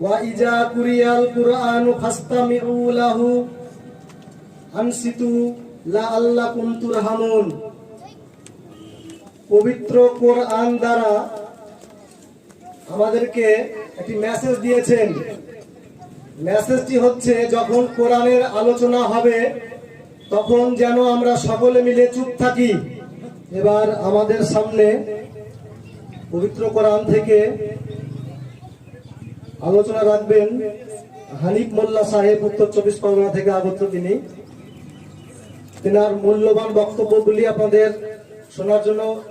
وإذا قرئ القرآن فاستمعوا له أنصتوا لعلكم ترحمون পবিত্র কোরআন দ্বারা আমাদেরকে একটি মেসেজ দিয়েছেন মেসেজটি হচ্ছে যখন কোরআনের আলোচনা হবে তখন যেন আমরা সকলে মিলে চুপ থাকি এবার আমাদের সামনে পবিত্র কোরআন থেকে আলোচনা রাখবেন হানিফ মোল্লা সাহেব, উত্তর চব্বিশ পরগনা থেকে আগত তিনি। তেনার মূল্যবান বক্তব্যগুলি আপনাদের শোনার জন্য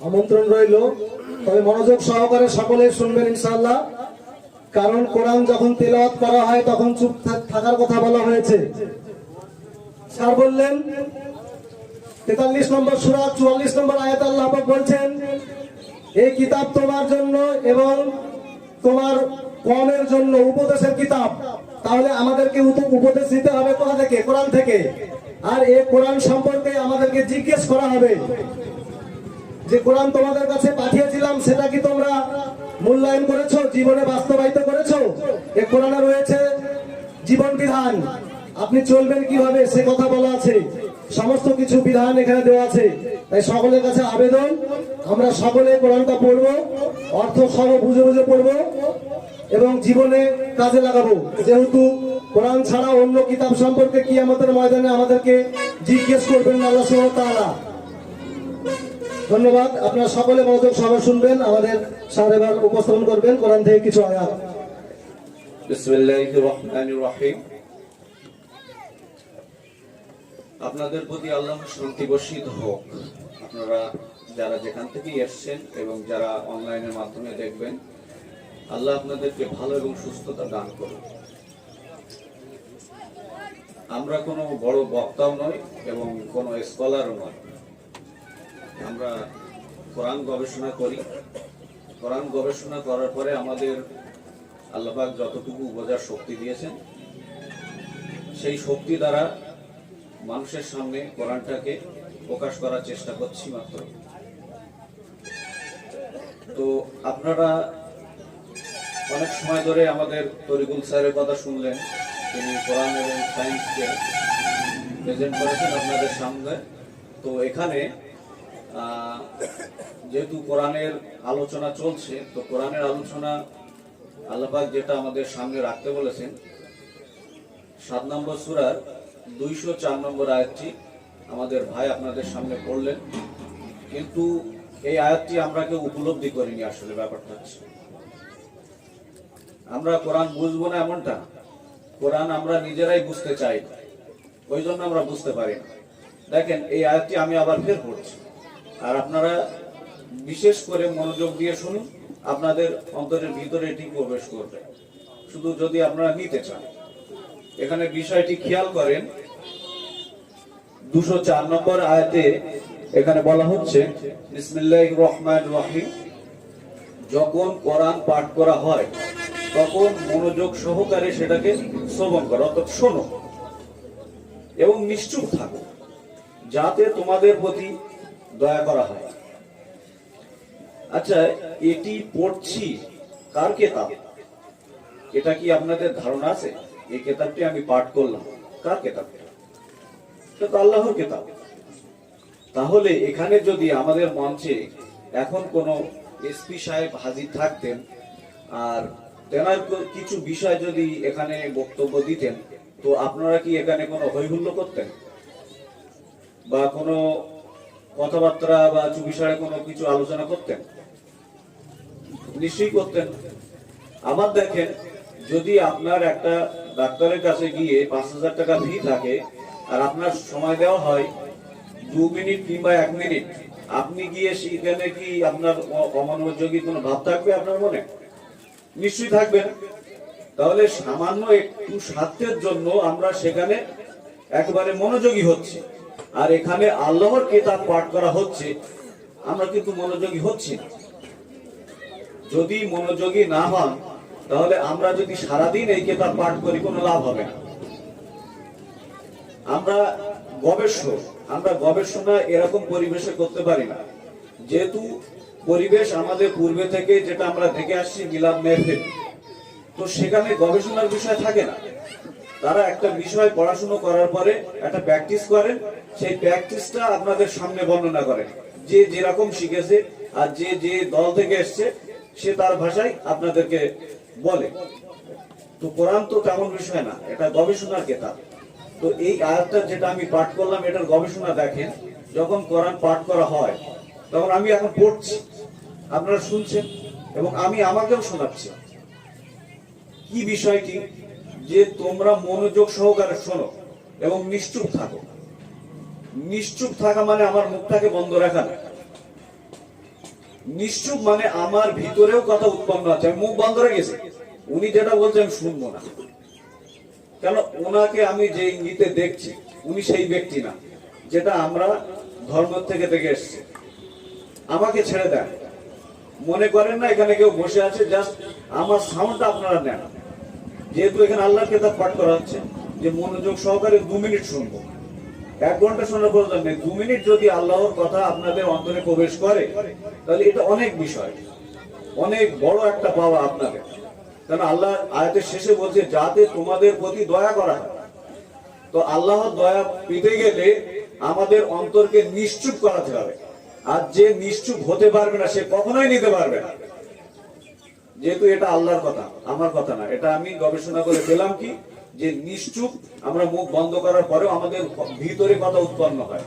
আমন্ত্রণ রইল। তবে মনোযোগ সহকারে সকলে শুনবেন ইনশাল্লাহ কারণ কোরআন যখন তেলাওয়াত করা হয়, তখন চুপ থাক- থাকার কথা বলা হয়েছে। স্যার বললেন, তেতাল্লিশ নম্বর সুরা, চুয়াল্লিশ নম্বর আয়াত আল্লাহ বলছেন, এই কিতাব তোমার জন্য এবং তোমার কমের জন্য উপদেশের কিতাব। তাহলে আমাদেরকে উপ- উপদেশ দিতে হবে কোথা থেকে? কোরআন থেকে। আর এই কোরআন সম্পর্কে আমাদেরকে জিজ্ঞেস করা হবে। যে কোরআন তোমাদের কাছে পাঠিয়েছিলাম, সেটা কি তোমরা মূল্যায়ন করেছ, জীবনে বাস্তবায়িত করেছ? এ কোরআনে রয়েছে জীবন বিধান। আপনি চলবেন কীভাবে? সে কথা বলা আছে। সমস্ত কিছু বিধান এখানে দেওয়া আছে। তাই সকলের কাছে আবেদন, আমরা সকলে কোরআনটা পড়ব, অর্থ সহ বুঝে বুঝে পড়ব। এবং জীবনে কাজে লাগাবো। যেহেতু কোরআন ছাড়া অন্য কিতাব সম্পর্কে কি আমাদের ময়দানে আমাদেরকে জিজ্ঞেস করবেন আল্লাহ তারা ধন্যবাদ। আপনারা সকলে মনোযোগ সবাই শুনবেন। আমাদের স্যার এবার উপস্থাপন করবেন। কোরআন থেকে কিছু আয়াত। আপনাদের প্রতি আল্লাহ শান্তি বর্ষিত হোক। আপনারা যারা যেখান থেকে এসছেন এবং যারা অনলাইনের মাধ্যমে দেখবেন আল্লাহ আপনাদেরকে ভালো এবং সুস্থতা দান করুন। আমরা কোনো বড় বক্তাও নই এবং কোনো স্কলারও নয় আমরা কোরআন গবেষণা করি। কোরআন গবেষণা করার পরে আমাদের আল্লাহবাক যতটুকু বোঝার শক্তি দিয়েছেন, সেই শক্তি দ্বারা মানুষের সামনে কোরআনটাকে প্রকাশ করার চেষ্টা করছি মাত্র। তো আপনারা অনেক সময় ধরে আমাদের তরিকুল স্যারের কথা শুনলেন। তিনি কোরআন এবং সায়েন্সকে প্রেজেন্ট করেছেন আপনাদের সামনে। তো এখানে যেহেতু কোরআনের আলোচনা চলছে, তো কোরআনের আলোচনা আল্লাপাক যেটা আমাদের সামনে রাখতে বলেছেন, সাত নম্বর সুরার দুইশো চার নম্বর আয়াতটি আমাদের ভাই আপনাদের সামনে পড়লেন। কিন্তু এই আয়াতটি আমরা কেউ উপলব্ধি করিনি আসলে ব্যাপারটা হচ্ছে। আমরা কোরআন বুঝব না এমনটা। কোরআন আমরা নিজেরাই বুঝতে চাই। ওই জন্য আমরা বুঝতে পারি না দেখেন, এই আয়াতটি আমি আবার ফের পড়ছি আর আপনারা বিশেষ করে মনোযোগ দিয়ে শুনুন, আপনাদের অন্তরের ভিতরে এটি প্রবেশ করবে শুধু যদি আপনারা নিতে চান এখানে বিষয়টি খেয়াল করেন, দুশো চার নম্বর আয়াতে এখানে বলা হচ্ছে বিসমিল্লাহ রহমান রহিম, যখন কোরআন পাঠ করা হয় তখন মনোযোগ সহকারে সেটাকে শ্রবণ করো। অর্থাৎ শোনো এবং নিশ্চুপ থাকো, যাতে তোমাদের প্রতি দয়া করা হয়। আচ্ছা এটি পড়ছি কার কেতাব? এটা কি আপনাদের ধারণা আছে? এই কেতাবটি আমি পাঠ করলাম। কার কেতাব? এটা? তো আল্লাহর কেতাব। তাহলে এখানে যদি আমাদের মঞ্চে এখন কোন এসপি সাহেব হাজির থাকতেন আর তেনার কিছু বিষয় যদি এখানে বক্তব্য দিতেন, তো আপনারা কি এখানে কোনো হৈহুল্য করতেন? বা কোনো কথাবার্তা বা বিষয়ে কোনো কিছু আলোচনা করতেন? নিশ্চয়ই করতেন। আবার দেখেন, যদি আপনার একটা ডাক্তারের কাছে গিয়ে পাঁচ হাজার টাকা ফি থাকে, আর আপনার সময় দেওয়া হয় দু মিনিট কিংবা এক মিনিট, আপনি গিয়ে সেখানে কি আপনার অমনোযোগী কোনো ভাব থাকবে আপনার মনে? নিশ্চয়ই থাকবে না। তাহলে সামান্য একটু স্বার্থের জন্য আমরা সেখানে একবারে মনোযোগী হচ্ছি। আর এখানে আল্লাহর কেতাব পাঠ করা হচ্ছে, আমরা কিন্তু মনোযোগী হচ্ছি না। যদি মনোযোগী না হন, তাহলে আমরা যদি সারাদিন এই কেতাব পাঠ করি, কোনো লাভ হবে না। আমরা গবেষক, আমরা গবেষণা এরকম পরিবেশে করতে পারি না। যেহেতু পরিবেশ আমাদের পূর্বে থেকে যেটা আমরা দেখে আসছি মিলাদ মেহফিল। তো সেখানে গবেষণার বিষয় থাকে না। তারা একটা বিষয় পড়াশুনো করার পরে একটা প্র্যাকটিস করেন, সেই প্র্যাকটিসটা আপনাদের সামনে বর্ণনা করেন। যে যেরকম শিখেছে আর যে যে দল থেকে এসছে, সে তার ভাষায় আপনাদেরকে বলে। তো কোরআন তো তেমন বিষয় না, এটা গবেষণার কেতাব। তো এই আয়াতটা যেটা আমি পাঠ করলাম, এটার গবেষণা দেখেন, যখন কোরআন পাঠ করা হয় তখন আমি এখন পড়ছি। আপনারা শুনছেন এবং আমি আমাকেও শোনাচ্ছি। কি বিষয়টি? যে তোমরা মনোযোগ সহকারে শোনো এবং নিশ্চুপ থাকো। নিশ্চুপ থাকা মানে আমার মুখটাকে বন্ধ রাখা না। নিশ্চুপ মানে আমার ভিতরেও কথা উৎপন্ন আছে। আমি মুখ বন্ধ রেখেছি উনি যেটা বলছেন আমি শুনব না। কেন? ওনাকে আমি যে ইঙ্গিতে দেখছি, উনি সেই ব্যক্তি না, যেটা আমরা ধর্ম থেকে দেখে এসছি। আমাকে ছেড়ে দেন। মনে করেন না, এখানে কেউ বসে আছে জাস্ট আমার সাউন্ডটা আপনারা নেন। যেহেতু এখানে আল্লাহর কেতাব পাঠ করা হচ্ছে, যে মনোযোগ সহকারে দু মিনিট শুনব। এক ঘণ্টা শোনার প্রয়োজন নেই। দু মিনিট যদি আল্লাহর কথা আপনাদের অন্তরে প্রবেশ করে, তাহলে এটা অনেক বিষয়। অনেক বড় একটা পাওয়া আপনাদের। কারণ আল্লাহ আয়াতের শেষে বলছে, যাতে তোমাদের প্রতি দয়া করা তো আল্লাহর দয়া পেতে গেলে আমাদের অন্তরকে নিশ্চুপ করাতে হবে। আর যে নিশ্চুপ হতে পারবে না, সে কখনোই নিতে পারবে না। যেহেতু এটা আল্লাহর কথা, আমার কথা না, এটা আমি গবেষণা করে পেলাম কি, যে নিশ্চুপ আমরা মুখ বন্ধ করার পরেও আমাদের ভিতরে কথা উৎপন্ন হয়।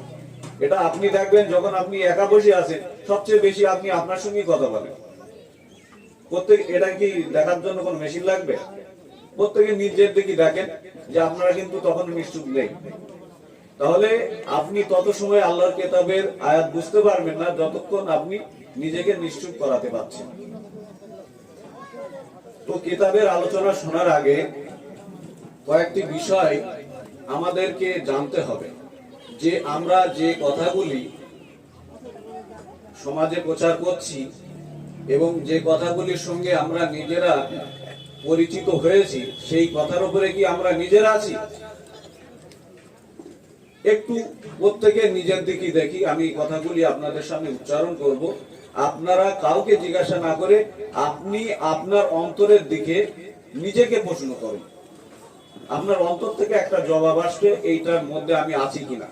এটা আপনি দেখবেন যখন আপনি একা বসে আছেন, সবচেয়ে বেশি আপনি আপনার সঙ্গেই কথা বলেন। প্রত্যেক, এটা কি দেখার জন্য কোন মেশিন লাগবে? প্রত্যেকে নিজের দিকে দেখেন যে আপনারা কিন্তু তখন নিশ্চুপ নেই। তাহলে আপনি তত সময় আল্লাহর কেতাবের আয়াত বুঝতে পারবেন না যতক্ষণ আপনি নিজেকে নিশ্চুপ করাতে পারছেন। তো কেতাবের আলোচনা শোনার আগে কয়েকটি বিষয় আমাদেরকে জানতে হবে, যে আমরা যে কথাগুলি সমাজে প্রচার করছি এবং যে কথাগুলির সঙ্গে আমরা নিজেরা পরিচিত হয়েছি, সেই কথার উপরে কি আমরা নিজেরা আছি? একটু প্রত্যেকে নিজের দিকে দেখি, আমি কথাগুলি আপনাদের সামনে উচ্চারণ করব। আপনারা কাউকে জিজ্ঞাসা না করে আপনি আপনার অন্তরের দিকে নিজেকে প্রশ্ন করুন। আপনার অন্তর থেকে একটা জবাব আসবে, এইটার মধ্যে আমি আছি কিনা।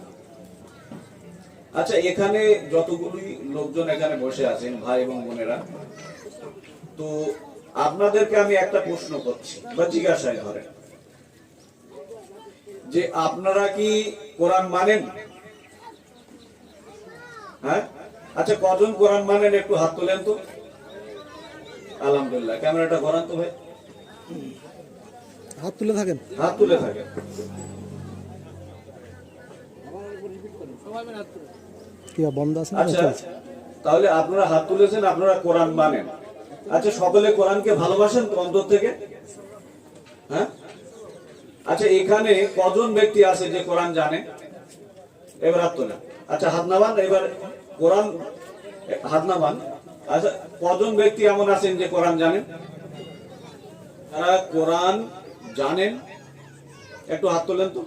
আচ্ছা এখানে যতগুলি লোকজন এখানে বসে আছেন, ভাই এবং বোনেরা, তো আপনাদেরকে আমি একটা প্রশ্ন করছি বা জিজ্ঞাসায় ধরেন। যে আপনারা কি কোরআন মানেন? হ্যাঁ? আচ্ছা কজন কোরআন মানেন? একটু হাত তোলেন তো। আলহামদুলিল্লাহ। ক্যামেরাটা করান তো ভাই। হাত তুলে থাকেন। হাত তুলে থাকেন। বন্ধ আছে আচ্ছা। তাহলে আপনারা হাত তুলেছেন আপনারা কোরআন মানেন। আচ্ছা সকলে কোরআনকে ভালোবাসেন তো অন্তর থেকে? হ্যাঁ? আচ্ছা এখানে কজন ব্যক্তি আছে যে কোরআন জানে? এবার হাত তোলেন। আচ্ছা হাত নামান, এবার কোরআন, হাত নামান। আচ্ছা কজন ব্যক্তি এমন আছেন যে কোরআন জানেন? তারা কোরআন জানেন? একটু হাত তোলেন তো।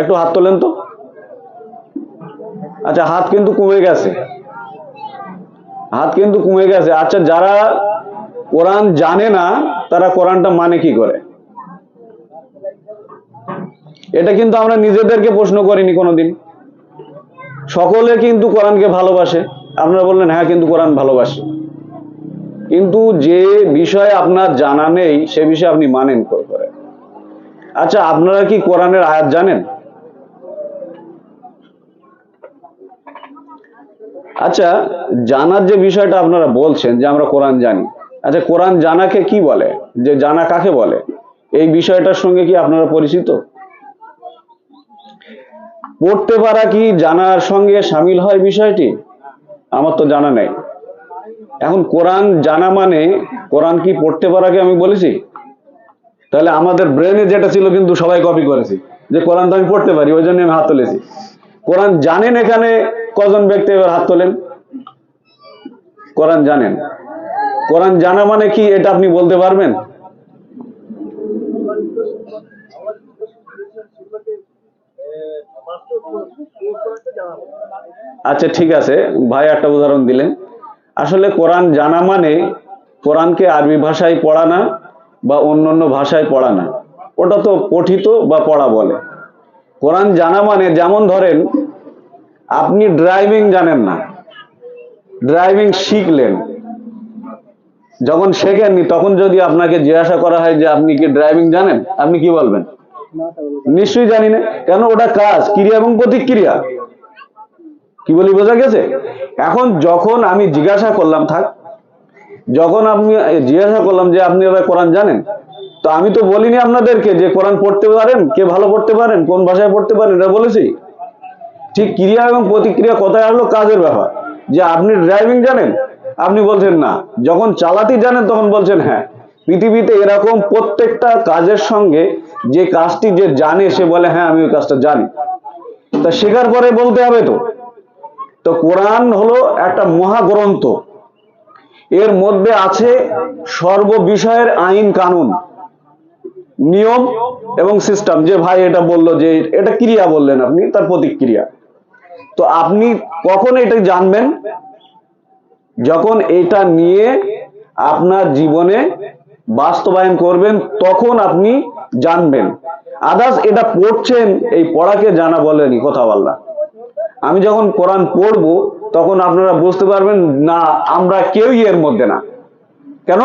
একটু হাত তোলেন তো। আচ্ছা হাত কিন্তু কমে গেছে। হাত কিন্তু কমে গেছে। আচ্ছা যারা কোরআন জানে না, তারা কোরআনটা মানে কি করে? এটা কিন্তু আমরা নিজেদেরকে প্রশ্ন করিনি কোনোদিন। সকলে কিন্তু কোরআনকে ভালোবাসে। আপনারা বললেন হ্যাঁ কিন্তু কোরআন ভালোবাসে। কিন্তু যে বিষয় আপনার জানা নেই, সে বিষয়ে আপনি মানেন করে? আচ্ছা আপনারা কি কোরআনের আয়াত জানেন? আচ্ছা জানার যে বিষয়টা আপনারা বলছেন যে আমরা কোরআন জানি আচ্ছা কোরআন জানাকে কি বলে? যে জানা কাকে বলে? এই বিষয়টার সঙ্গে কি আপনারা পরিচিত? পড়তে পারা কি জানার সঙ্গে সামিল হয় বিষয়টি? আমার তো জানা নেই। এখন কোরআন জানা মানে কোরআন কি পড়তে পারা পারাকে আমি বলেছি? তাহলে আমাদের ব্রেনে যেটা ছিল কিন্তু সবাই কপি করেছি, যে কোরআন তো আমি পড়তে পারি, ওই জন্য আমি হাত তুলেছি। কোরআন জানেন এখানে কজন ব্যক্তি এবার হাত তোলেন? কোরআন জানেন। কোরআন জানা মানে কি এটা আপনি বলতে পারবেন? আচ্ছা ঠিক আছে। ভাই, একটা উদাহরণ দিলেন। আসলে কোরআন জানা মানে কোরআনকে আরবি ভাষায় পড়া না বা অন্য অন্য ভাষায় পড়া না। ওটা তো পঠিত বা পড়া বলে। কোরআন জানা মানে যেমন ধরেন, আপনি ড্রাইভিং জানেন না। ড্রাইভিং শিখলেন। যখন শেখেননি, তখন যদি আপনাকে জিজ্ঞাসা করা হয় যে, আপনি কি ড্রাইভিং জানেন? আপনি কি বলবেন? নিশ্চয়ই জানি না। কেন? ওটা কাজ, ক্রিয়া এবং প্রতিক্রিয়া। কি বলি, বোঝা গেছে? এখন যখন আমি জিজ্ঞাসা করলাম, থাক, যখন আপনি জিজ্ঞাসা করলাম যে আপনি এবার কোরআন জানেন, তো আমি তো বলিনি আপনাদেরকে যে কোরআন পড়তে পারেন, কে ভালো পড়তে পারেন, কোন ভাষায় পড়তে পারেন, এটা বলেছি। ঠিক ক্রিয়া এবং প্রতিক্রিয়া কোথায় আসলো? কাজের ব্যাপার। যে আপনি ড্রাইভিং জানেন, আপনি বলছেন না। যখন চালাতে জানেন, তখন বলছেন হ্যাঁ। পৃথিবীতে এরকম প্রত্যেকটা কাজের সঙ্গে যে কাজটি যে জানে, সে বলে হ্যাঁ আমি ওই কাজটা জানি। তা শেখার পরে বলতে হবে তো। তো কোরআন হলো একটা মহাগ্রন্থ। এর মধ্যে আছে সর্ব বিষয়ের আইন কানুন, নিয়ম এবং সিস্টেম। যে ভাই এটা বলল যে এটা ক্রিয়া বললেন আপনি, তার প্রতিক্রিয়া। তো আপনি কখন এটা জানবেন? যখন এটা নিয়ে আপনার জীবনে বাস্তবায়ন করবেন, তখন আপনি জানবেন। আদার্স এটা পড়ছেন, এই পড়াকে জানা বলেনি, কথা বললাম আমি যখন কোরআন পড়ব, তখন আপনারা বুঝতে পারবেন, না, আমরা কেউই এর মধ্যে না। কেন?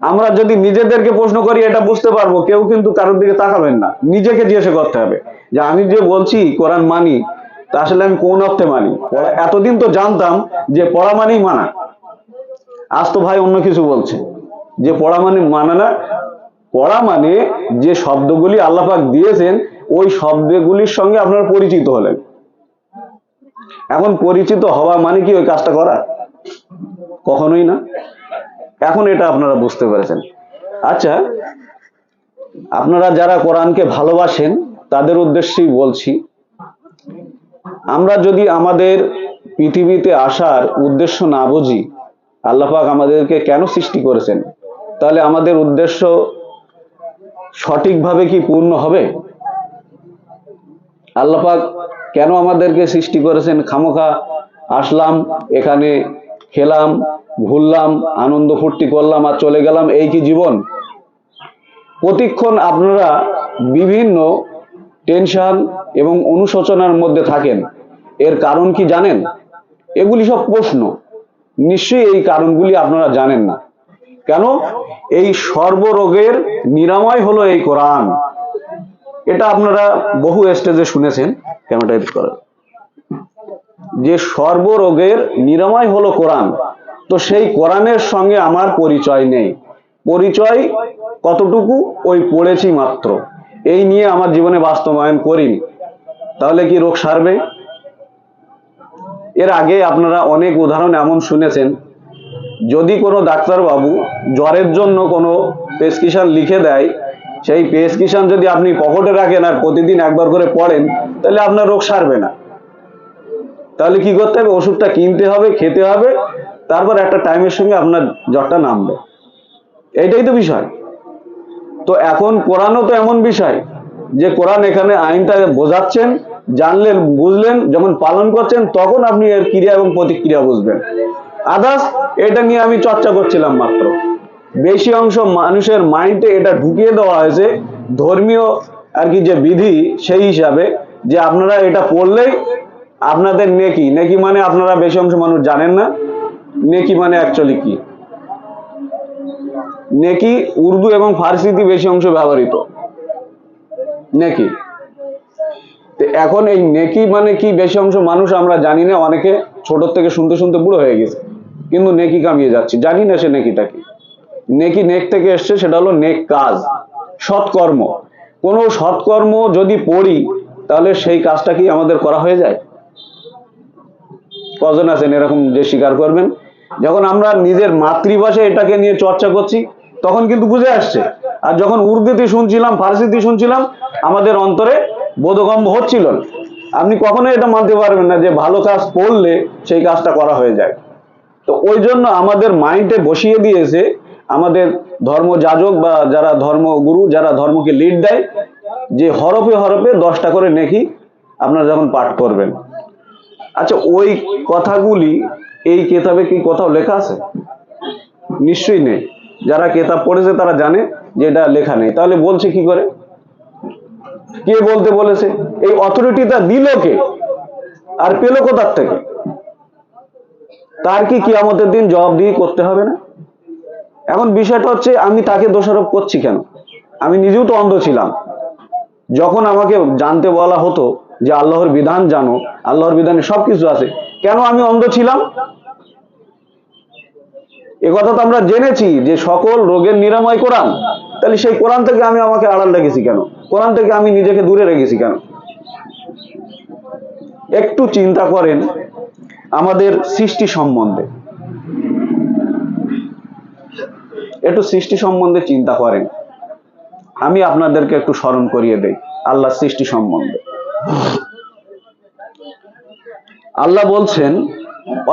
আমরা যদি নিজেদেরকে প্রশ্ন করি, এটা বুঝতে পারব, কেউ কিন্তু কারোর দিকে তাকাবেন না। নিজেকে জিজ্ঞাসা করতে হবে। যে আমি যে বলছি, কোরআন মানি, তা আসলে আমি কোন অর্থে মানি? এতদিন তো জানতাম যে পড়া মানেই মানা। আজ তো ভাই অন্য কিছু বলছে। যে পড়া মানে মানে না, পড়া মানে যে শব্দগুলি আল্লাপাক দিয়েছেন, ওই শব্দগুলির সঙ্গে আপনারা পরিচিত হলেন। এখন পরিচিত হওয়া মানে কি ওই কাজটা করা? কখনোই না। এখন এটা আপনারা বুঝতে পেরেছেন। আচ্ছা আপনারা যারা কোরআনকে ভালোবাসেন, তাদের উদ্দেশ্যেই বলছি, আমরা যদি আমাদের পৃথিবীতে আসার উদ্দেশ্য না বুঝি, আল্লাপাক আমাদেরকে কেন সৃষ্টি করেছেন? তাহলে আমাদের উদ্দেশ্য সঠিকভাবে কি পূর্ণ হবে? আল্লাপাক কেন আমাদেরকে সৃষ্টি করেছেন? খামোখা আসলাম, এখানে খেলাম, ঘুরলাম, আনন্দ ফুর্তি করলাম আর চলে গেলাম। এই কি জীবন? প্রতিক্ষণ আপনারা বিভিন্ন টেনশন এবং অনুশোচনার মধ্যে থাকেন। এর কারণ কি জানেন? এগুলি সব প্রশ্ন। নিশ্চয়ই এই কারণগুলি আপনারা জানেন না। কেন? এই সর্বরোগের নিরাময় হলো এই কোরআন। এটা আপনারা বহু স্টেজে শুনেছেন ক্যামেরাটা এডিট করেন? যে সর্বরোগের নিরাময় হলো কোরআন। তো সেই কোরআনের সঙ্গে আমার পরিচয় নেই। পরিচয় কতটুকু? ওই পড়েছি মাত্র। এই নিয়ে আমার জীবনে বাস্তবায়ন করিনি। তাহলে কি রোগ সারবে? এর আগে আপনারা অনেক উদাহরণ এমন শুনেছেন যদি কোনো ডাক্তারবাবু জ্বরের জন্য কোনো প্রেসক্রিপশন লিখে দেয়, সেই প্রেসক্রিপশন যদি আপনি পকেটে রাখেন আর প্রতিদিন একবার করে পড়েন, তাহলে আপনার রোগ সারবে না। তাহলে কি করতে হবে? ওষুধটা কিনতে হবে, খেতে হবে, তারপর একটা টাইমের সঙ্গে আপনার জ্বরটা নামবে। এইটাই তো বিষয়। তো এখন কোরআনও তো এমন বিষয় যে কোরআন এখানে আইনটা বোঝাচ্ছেন, জানলেন, বুঝলেন, যখন পালন করছেন, তখন আপনি এর ক্রিয়া এবং প্রতিক্রিয়া বুঝবেন। আদার্স এটা নিয়ে আমি চর্চা করছিলাম মাত্র। বেশি অংশ মানুষের মাইন্ডে এটা ঢুকিয়ে দেওয়া হয়েছে, ধর্মীয় আর কি যে বিধি, সেই হিসাবে, যে আপনারা এটা পড়লেই আপনাদের নেকি। নেকি মানে আপনারা বেশি অংশ মানুষ জানেন না, নেকি মানে অ্যাকচুয়ালি কি? নেকি উর্দু এবং ফার্সিতে বেশি অংশ ব্যবহৃত। নেকি? এখন এই নেকি মানে কি বেশি অংশ মানুষ আমরা জানি না, অনেকে ছোট থেকে শুনতে শুনতে বুড়ো হয়ে গেছে। কিন্তু নেকি কামিয়ে যাচ্ছে। জানি না সে নেকিটা কি। নেকি নেক থেকে এসছে, সেটা হলো নেক কাজ, সৎকর্ম। কোনো সৎকর্ম যদি পড়ি, তাহলে সেই কাজটা কি আমাদের করা হয়ে যায়? কজন আছেন এরকম যে স্বীকার করবেন? যখন আমরা নিজের মাতৃভাষায় এটাকে নিয়ে চর্চা করছি, তখন কিন্তু বুঝে আসছে। আর যখন উর্দুতে শুনছিলাম, ফার্সিতে শুনছিলাম, আমাদের অন্তরে বোধগম্য হচ্ছিল না। আপনি কখনোই এটা মানতে পারবেন না যে ভালো কাজ পড়লে সেই কাজটা করা হয়ে যায়। তো ওই জন্য আমাদের মাইন্ডে বসিয়ে দিয়েছে আমাদের ধর্ম যাজক বা যারা ধর্মগুরু যারা ধর্মকে লিড দেয়, যে হরপে হরপে দশটা করে নেকি আপনারা যখন পাঠ করবেন। আচ্ছা ওই কথাগুলি এই কেতাবে কি কোথাও লেখা আছে? নিশ্চয়ই নেই। যারা কেতাব পড়েছে তারা জানে যে এটা লেখা নেই। তাহলে বলছে কি করে? কে বলতে বলেছে? এই অথরিটিটা দিল কে? আর পেল কোথার থেকে? তার কি কিয়ামতের দিন জবাবদিহি করতে হবে না? এখন বিষয়টা হচ্ছে, আমি তাকে দোষারোপ করছি কেন? আমি নিজেও তো অন্ধ ছিলাম। যখন আমাকে জানতে বলা হতো যে আল্লাহর বিধান জানো, আল্লাহর বিধানে সবকিছু আছে, কেন আমি অন্ধ ছিলাম? এ কথা তো আমরা জেনেছি যে সকল রোগের নিরাময় কোরআন। তাহলে সেই কোরআন থেকে আমি আমাকে আড়াল রেখেছি কেন? কোরআন থেকে আমি নিজেকে দূরে রেখেছি কেন? একটু চিন্তা করেন আমাদের সৃষ্টি সম্বন্ধে। একটু সৃষ্টি সম্বন্ধে চিন্তা করেন। আমি আপনাদেরকে একটু স্মরণ করিয়ে দেই, আল্লাহ সৃষ্টি সম্বন্ধে। আল্লাহ বলছেন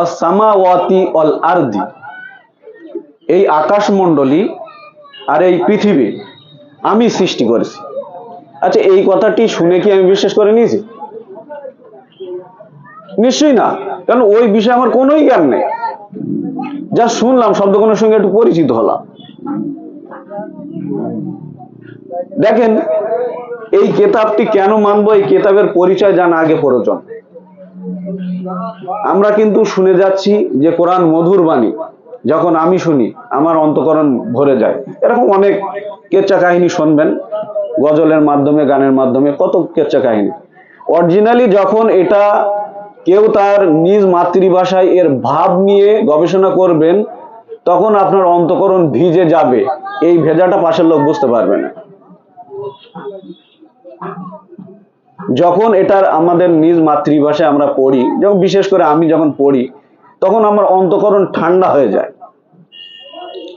অসামাওয়াতি অল আরদি এই আকাশমণ্ডলী আর এই পৃথিবী আমি সৃষ্টি করেছি। আচ্ছা এই কথাটি শুনে কি আমি বিশ্বাস করে নিয়েছি? নিশ্চয়ই না। কারণ ওই বিষয়ে আমার কোনোই জ্ঞান নেই। যা শুনলাম শব্দগুলোর সঙ্গে একটু পরিচিত হলাম। দেখেন, এই কেতাবটি কেন মানবো? এই কেতাবের পরিচয় জানা আগে প্রয়োজন। আমরা কিন্তু শুনে যাচ্ছি যে কোরআন মধুর বাণী। যখন আমি শুনি, আমার অন্তকরণ ভরে যায়। এরকম অনেক কেচ্চা কাহিনী শুনবেন, গজলের মাধ্যমে, গানের মাধ্যমে, কত কেচ্চা কাহিনী। অরিজিনালি যখন এটা কেউ তার নিজ মাতৃভাষায় এর ভাব নিয়ে গবেষণা করবেন, তখন আপনার অন্তকরণ ভিজে যাবে। এই ভেজাটা পাশের লোক বুঝতে পারবে না। যখন এটার আমাদের নিজ মাতৃভাষায় আমরা পড়ি, যখন বিশেষ করে আমি যখন পড়ি, তখন আমার অন্তকরণ ঠান্ডা হয়ে যায়।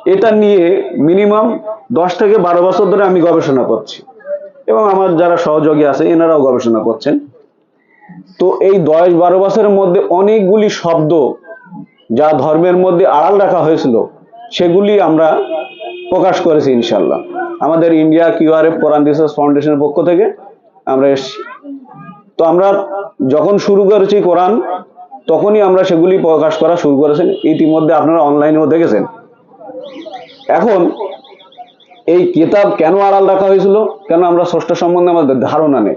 এটা নিয়ে মিনিমাম দশ থেকে বারো বছর ধরে আমি গবেষণা করছি। এবং আমার যারা সহযোগী আছে, এনারাও গবেষণা করছেন। তো এই দশ বারো বছরের মধ্যে অনেকগুলি শব্দ যা ধর্মের মধ্যে আড়াল রাখা হয়েছিল, সেগুলি আমরা প্রকাশ করেছি ইনশাল্লাহ আমাদের ইন্ডিয়া কিউআরএফ কোরআন রিসার্চ ফাউন্ডেশনের পক্ষ থেকে আমরা এসেছি। তো আমরা যখন শুরু করেছি কোরআন, তখনই আমরা সেগুলি প্রকাশ করা শুরু করেছেন ইতিমধ্যে আপনারা অনলাইনেও দেখেছেন। এখন এই কিতাব কেন আড়াল রাখা হয়েছিল, কেন আমরা ষষ্ঠ সম্বন্ধে আমাদের ধারণা নেই?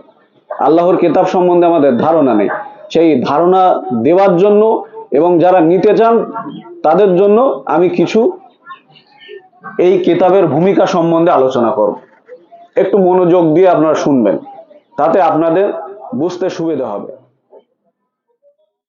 আল্লাহর কেতাব সম্বন্ধে আমাদের ধারণা নেই। সেই ধারণা দেওয়ার জন্য এবং যারা নিতে চান, তাদের জন্য আমি কিছু এই কেতাবের ভূমিকা সম্বন্ধে আলোচনা করব। একটু মনোযোগ দিয়ে আপনারা শুনবেন। তাতে আপনাদের বুঝতে সুবিধা হবে।